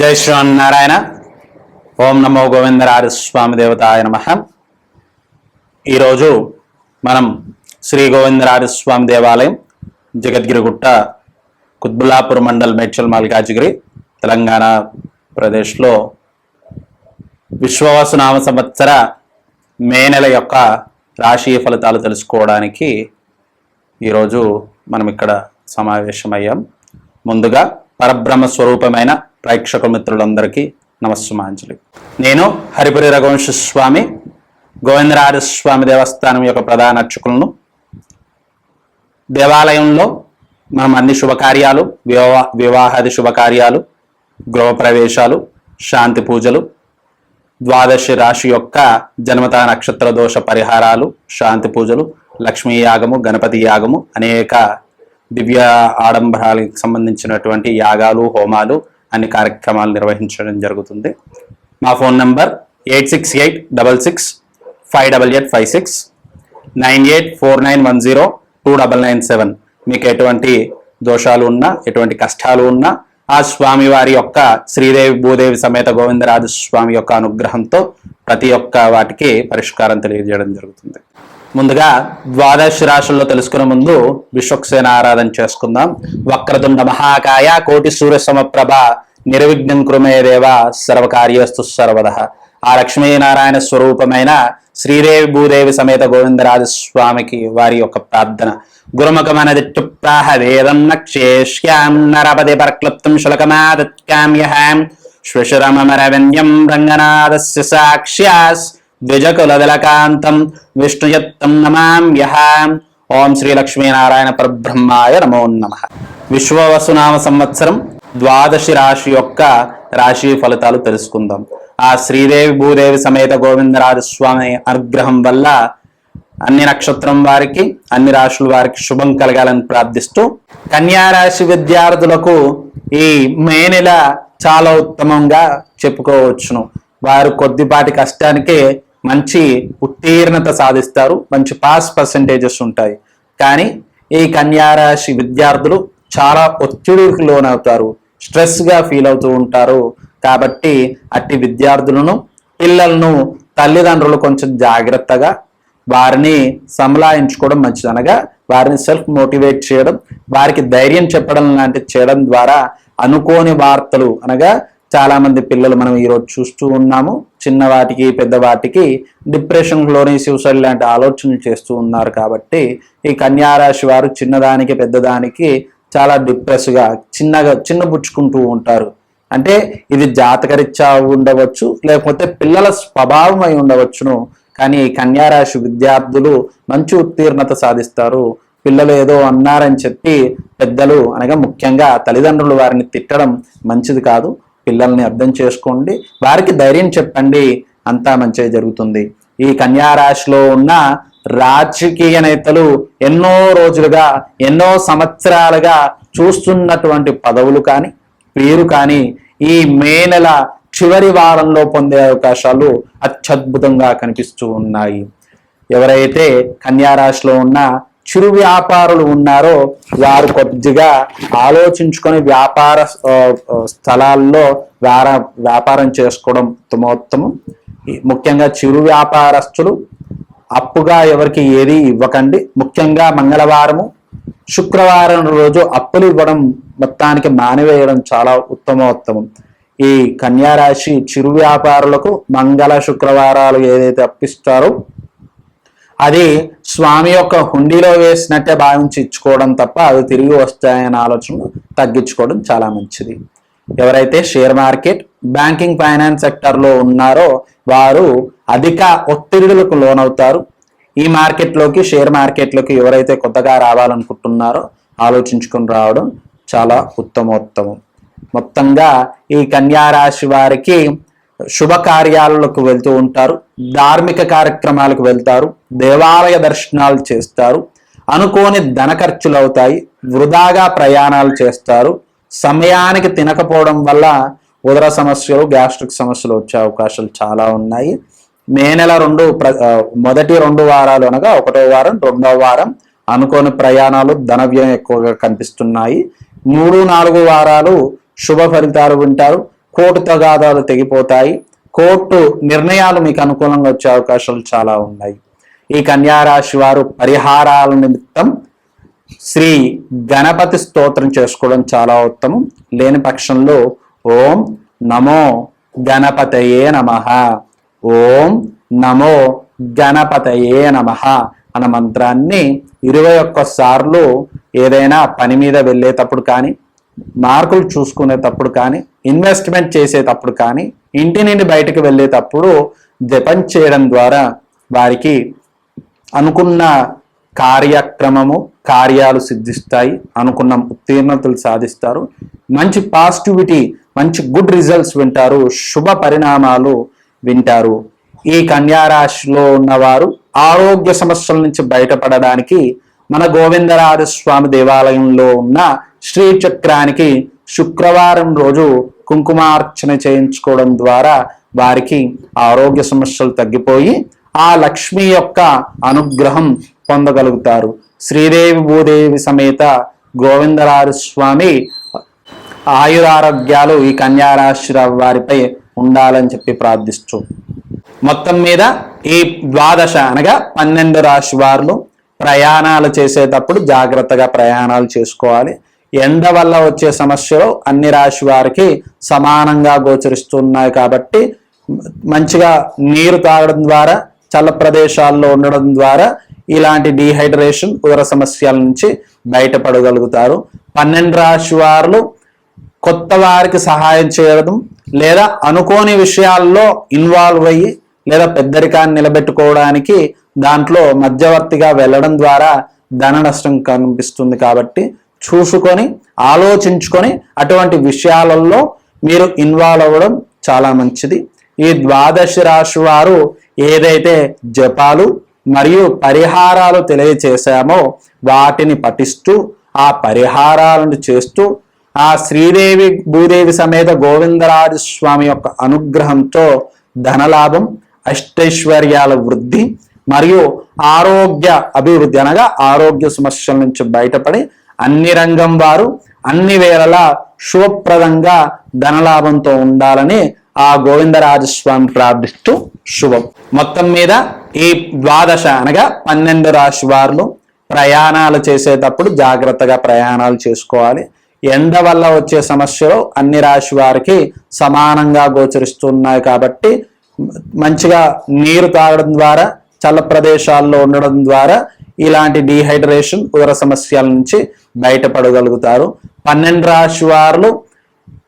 జై శ్రీమన్నారాయణ ఓం నమో గోవిందరారి స్వామి దేవతాయ నమ. ఈరోజు మనం శ్రీ గోవిందరారి స్వామి దేవాలయం జగద్గిరిగుట్ట కుత్బుల్లాపూర్ మండల్ మేడ్చల్ మల్కాజిగిరి తెలంగాణ ప్రదేశ్లో విశ్వవాసునామ సంవత్సర మే నెల యొక్క రాశి ఫలితాలు తెలుసుకోవడానికి ఈరోజు మనం ఇక్కడ సమావేశమయ్యాం. ముందుగా పరబ్రహ్మ స్వరూపమైన ప్రేక్షక మిత్రులందరికీ నమస్సుమాంజలి. నేను హరిపురి రఘువంశ స్వామి గోవిందరాజ స్వామి దేవస్థానం యొక్క ప్రధాన అర్చకులను. దేవాలయంలో మనం అన్ని శుభకార్యాలు వివాహ వివాహాది శుభకార్యాలు గృహప్రవేశాలు శాంతి పూజలు ద్వాదశి రాశి యొక్క జన్మత నక్షత్ర దోష పరిహారాలు శాంతి పూజలు లక్ష్మీ యాగము గణపతి యాగము అనేక దివ్య ఆడంబరాలకు సంబంధించినటువంటి యాగాలు హోమాలు అన్ని కార్యక్రమాలు నిర్వహించడం జరుగుతుంది. మా phone number eight six eight double six five double eight five six nine eight four nine one zero two double nine seven. మీకు ఎటువంటి దోషాలు ఉన్నా ఎటువంటి కష్టాలు ఉన్నా ఆ స్వామి వారి యొక్క శ్రీదేవి భూదేవి సమేత గోవిందరాజు స్వామి యొక్క అనుగ్రహంతో ప్రతి ఒక్క వాటికి పరిష్కారం తెలియజేయడం జరుగుతుంది. ముందుగా ద్వాదశ రాశుల్లో తెలుసుకునే ముందు విశ్వక్సేన ఆరాధన చేసుకుందాం. వక్రతుండ మహాకాయ కోటి సూర్య సమప్రభ నిర్విఘ్నం కృమే దేవ సర్వకార్యస్తు సర్వద. ఆ లక్ష్మీనారాయణ స్వరూపమైన శ్రీదేవి భూదేవి సమేత గోవిందరాజ స్వామికి వారి యొక్క ప్రార్థన. గురుముఖమనది ప్రాహ వేదం నక్షేష్యాం నరపతి పరక్లుప్తం శులకమాదత్కామ్యహాం శ్వశురమరవన్యం రంగనాథస్య సాక్ష్యాస్ ద్విజకులదలకాంతం విష్ణుయత్తం నమామ్యహ ఓం శ్రీ లక్ష్మీనారాయణ పరబ్రహ్మాయ నమో నమ విశ్వవసునామ సంవత్సరం ద్వాదశి రాశి యొక్క రాశి ఫలితాలు తెలుసుకుందాం. ఆ శ్రీదేవి భూదేవి సమేత గోవిందరాజ స్వామి అనుగ్రహం వల్ల అన్ని నక్షత్రం వారికి అన్ని రాశుల వారికి శుభం కలగాలని ప్రార్థిస్తూ కన్యా రాశి విద్యార్థులకు ఈ మే నెల చాలా ఉత్తమంగా చెప్పుకోవచ్చును. వారు కొద్దిపాటి కష్టానికే మంచి ఉత్తీర్ణత సాధిస్తారు మంచి పాస్ పర్సంటేజెస్ ఉంటాయి. కానీ ఈ కన్యారాశి విద్యార్థులు చాలా ఒత్తిడికి లోనవుతారు స్ట్రెస్గా ఫీల్ అవుతూ ఉంటారు. కాబట్టి అట్టి విద్యార్థులను పిల్లలను తల్లిదండ్రులు కొంచెం జాగ్రత్తగా వారిని సంలాయించుకోవడం మంచిది అనగా వారిని సెల్ఫ్ మోటివేట్ చేయడం వారికి ధైర్యం చెప్పడం లాంటివి చేయడం ద్వారా అనుకోని వార్తలు అనగా చాలామంది పిల్లలు మనం ఈరోజు చూస్తూ ఉన్నాము. చిన్నవాటికి పెద్దవాటికి డిప్రెషన్లోని సూసైడ్ లాంటి ఆలోచనలు చేస్తూ ఉన్నారు కాబట్టి ఈ కన్యారాశి వారు చిన్నదానికి పెద్దదానికి చాలా డిప్రెస్గా చిన్నగా చిన్నబుచ్చుకుంటూ ఉంటారు. అంటే ఇది జాతకరీత్యా ఉండవచ్చు లేకపోతే పిల్లల స్వభావం అయి ఉండవచ్చును. కానీ ఈ కన్యారాశి విద్యార్థులు మంచి ఉత్తీర్ణత సాధిస్తారు. పిల్లలు ఏదో అన్నారని చెప్పి పెద్దలు అనగా ముఖ్యంగా తల్లిదండ్రులు వారిని తిట్టడం మంచిది కాదు. పిల్లల్ని అర్థం చేసుకోండి. వారికి ధైర్యం చెప్పండి. అంతా మంచిగా జరుగుతుంది. ఈ కన్యారాశిలో ఉన్న రాజకీయ నేతలు ఎన్నో రోజులుగా ఎన్నో సంవత్సరాలుగా చూస్తున్నటువంటి పదవులు కానీ పేరు కానీ ఈ మే నెల చివరి వారంలో పొందే అవకాశాలు అత్యద్భుతంగా కనిపిస్తూ ఉన్నాయి. ఎవరైతే కన్యారాశిలో ఉన్న చిరు వ్యాపారులు ఉన్నారో వారు కొద్దిగా ఆలోచించుకొని వ్యాపార స్థలాల్లో వ్యార వ్యాపారం చేసుకోవడం ఉత్తమోత్తమం. ముఖ్యంగా చిరు వ్యాపారస్తులు అప్పుగా ఎవరికి ఏది ఇవ్వకండి. ముఖ్యంగా మంగళవారము శుక్రవారం రోజు అప్పులు ఇవ్వడం మొత్తానికి మానివేయడం చాలా ఉత్తమోత్తమం. ఈ కన్యారాశి చిరు వ్యాపారులకు మంగళ శుక్రవారాలు ఏదైతే అప్పిస్తారో అది స్వామి యొక్క హుండీలో వేసినట్టే భావించి ఇచ్చుకోవడం తప్ప అవి తిరిగి వస్తాయనే ఆలోచన తగ్గించుకోవడం చాలా మంచిది. ఎవరైతే షేర్ మార్కెట్ బ్యాంకింగ్ ఫైనాన్స్ సెక్టర్లో ఉన్నారో వారు అధిక ఒత్తిడులకు లోనవుతారు. ఈ మార్కెట్లోకి షేర్ మార్కెట్లోకి ఎవరైతే కొత్తగా రావాలనుకుంటున్నారో ఆలోచించుకుని రావడం చాలా ఉత్తమోత్తమం. మొత్తంగా ఈ కన్యా రాశి వారికి శుభకార్యాలకు వెళ్తూ ఉంటారు ధార్మిక కార్యక్రమాలకు వెళ్తారు దేవాలయ దర్శనాలు చేస్తారు అనుకోని ధన ఖర్చులు అవుతాయి వృధాగా ప్రయాణాలు చేస్తారు సమయానికి తినకపోవడం వల్ల ఉదర సమస్యలు గ్యాస్ట్రిక్ సమస్యలు వచ్చే అవకాశాలు చాలా ఉన్నాయి. మే నెల రెండు ప్ర- మొదటి రెండు వారాలు అనగా ఒకటో వారం రెండో వారం అనుకోని ప్రయాణాలు ధన వ్యయం ఎక్కువగా కనిపిస్తున్నాయి. మూడు నాలుగు వారాలు శుభ ఫలితాలు వింటారు. కోర్టు తగాదాలు తెగిపోతాయి. కోర్టు నిర్ణయాలు మీకు అనుకూలంగా వచ్చే అవకాశాలు చాలా ఉన్నాయి. ఈ కన్యారాశి వారు పరిహారాల నిమిత్తం శ్రీ గణపతి స్తోత్రం చేసుకోవడం చాలా ఉత్తమం. లేని పక్షంలో ఓం నమో గణపతయే నమ. ఓం నమో గణపతయే నమ అన్న మంత్రాన్ని ఇరవై ఒక్క సార్లు ఏదైనా పని మీద వెళ్ళేటప్పుడు కానీ మార్కులు చూసుకునేటప్పుడు కానీ ఇన్వెస్ట్మెంట్ చేసేటప్పుడు కానీ ఇంటి నుండి బయటకు వెళ్ళేటప్పుడు జపం చేయడం ద్వారా వారికి అనుకున్న కార్యక్రమము కార్యాలు సిద్ధిస్తాయి అనుకున్న ఉత్తీర్ణతలు సాధిస్తారు. మంచి పాజిటివిటీ మంచి గుడ్ రిజల్ట్స్ వింటారు శుభ పరిణామాలు వింటారు. ఈ కన్యారాశిలో ఉన్నవారు ఆరోగ్య సమస్యల నుంచి బయటపడడానికి మన గోవిందరాజ స్వామి దేవాలయంలో ఉన్న శ్రీ చక్రానికి శుక్రవారం రోజు కుంకుమార్చన చేయించుకోవడం ద్వారా వారికి ఆరోగ్య సమస్యలు తగ్గిపోయి ఆ లక్ష్మి యొక్క అనుగ్రహం పొందగలుగుతారు. శ్రీదేవి భూదేవి సమేత గోవిందరాజు స్వామి ఆయురారోగ్యాలు ఈ కన్యారాశి వారిపై ఉండాలని చెప్పి ప్రార్థిస్తూ. మొత్తం మీద ఈ ద్వాదశ అనగా పన్నెండు రాశి వారు ప్రయాణాలు చేసేటప్పుడు జాగ్రత్తగా ప్రయాణాలు చేసుకోవాలి. ఎండ వల్ల వచ్చే సమస్యలు అన్ని రాశి వారికి సమానంగా గోచరిస్తున్నాయి కాబట్టి మంచిగా నీరు తాగడం ద్వారా చల్ల ప్రదేశాల్లో ఉండడం ద్వారా ఇలాంటి డీహైడ్రేషన్ ఉదర సమస్యల నుంచి బయటపడగలుగుతారు. పన్నెండు రాశి వారు కొత్త వారికి సహాయం చేయడం లేదా అనుకోని విషయాల్లో ఇన్వాల్వ్ అయ్యి లేదా పెద్దరికాన్ని నిలబెట్టుకోవడానికి దాంట్లో మధ్యవర్తిగా వెళ్ళడం ద్వారా ధన నష్టం కనిపిస్తుంది కాబట్టి చూసుకొని ఆలోచించుకొని అటువంటి విషయాలలో మీరు ఇన్వాల్వ్ అవ్వడం చాలా మంచిది. ఈ ద్వాదశ రాశి వారు ఏదైతే జపాలు మరియు పరిహారాలు తెలియచేశామో వాటిని పఠిస్తూ ఆ పరిహారాలను చేస్తూ ఆ శ్రీదేవి భూదేవి సమేత గోవిందరాజ స్వామి యొక్క అనుగ్రహంతో ధనలాభం అష్టైశ్వర్యాల వృద్ధి మరియు ఆరోగ్య అభివృద్ధి అనగా ఆరోగ్య సమస్యల నుంచి బయటపడి అన్ని రంగం వారు అన్ని వేళలా శుభప్రదంగా ధనలాభంతో ఉండాలని ఆ గోవిందరాజస్వామి ప్రార్థిస్తూ శుభం. మొత్తం మీద ఈ ద్వాదశ అనగా పన్నెండు రాశి వారు ప్రయాణాలు చేసేటప్పుడు జాగ్రత్తగా ప్రయాణాలు చేసుకోవాలి. ఎండ వల్ల వచ్చే సమస్యలు అన్ని రాశి వారికి సమానంగా గోచరిస్తున్నాయి కాబట్టి మంచిగా నీరు తాగడం ద్వారా చల్ల ప్రదేశాల్లో ఉండడం ద్వారా ఇలాంటి డీహైడ్రేషన్ ఉదర సమస్యల నుంచి బయటపడగలుగుతారు. పన్నెండు రాశి వారు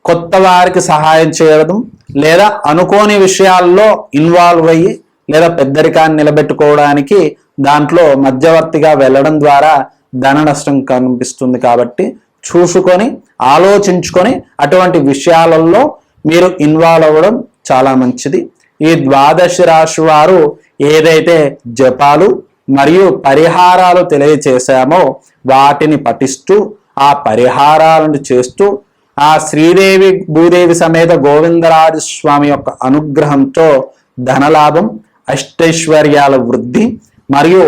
కొత్త వారికి సహాయం చేయడం లేదా అనుకోని విషయాల్లో ఇన్వాల్వ్ అయ్యి లేదా పెద్దరికాన్ని నిలబెట్టుకోవడానికి దాంట్లో మధ్యవర్తిగా వెళ్ళడం ద్వారా ధన నష్టం కనిపిస్తుంది కాబట్టి చూసుకొని ఆలోచించుకొని అటువంటి విషయాలలో మీరు ఇన్వాల్వ్ అవ్వడం చాలా మంచిది. ఈ ద్వాదశ రాశి వారు ఏదైతే జపాలు మరియు పరిహారాలు తెలియచేశామో వాటిని పఠిస్తూ ఆ పరిహారాలను చేస్తూ ఆ శ్రీదేవి భూదేవి సమేత గోవిందరాజ స్వామి యొక్క అనుగ్రహంతో ధనలాభం అష్టైశ్వర్యాల వృద్ధి మరియు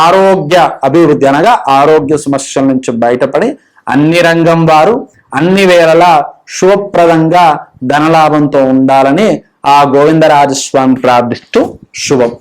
ఆరోగ్య అభివృద్ధి అనగా ఆరోగ్య సమస్యల నుంచి బయటపడి అన్ని రంగం వారు అన్ని వేళలా శుభప్రదంగా ధనలాభంతో ఉండాలని ఆ గోవిందరాజస్వామి ప్రార్థిస్తూ శుభం.